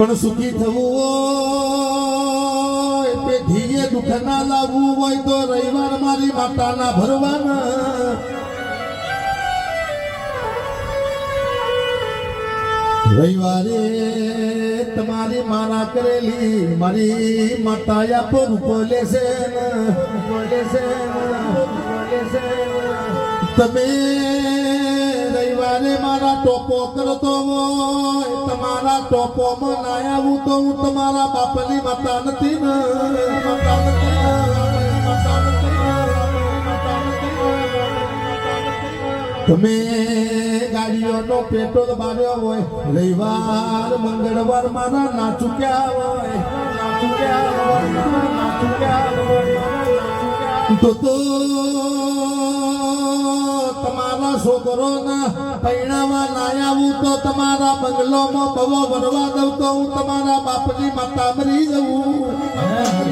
પણ સુખી થવું હોય પેઢીએ દુઃખ ના લાવવું હોય તો રવિવાર મારી માતાના ભરવાના રવિવારે તમારી મારા કરેલી મારી માતા ને, રૂપો લેશે ને. તમે રવિવારે મારા ટોપો કરતો હોય. તમારા ટોપોમાં ના આવું તો હું તમારા બાપની માતા નથી. તમે ગાડીઓનો પેટ્રોલ બાર્યો હોય, રવિવાર, મંગળવાર મારા ના ચૂક્યા હોય. તો તો તમારા છોકરોના પૈણામાં ના આવું તો તમારા બંગલોમાં બવો ભરવા દઉં તો હું તમારા બાપની માતા મરી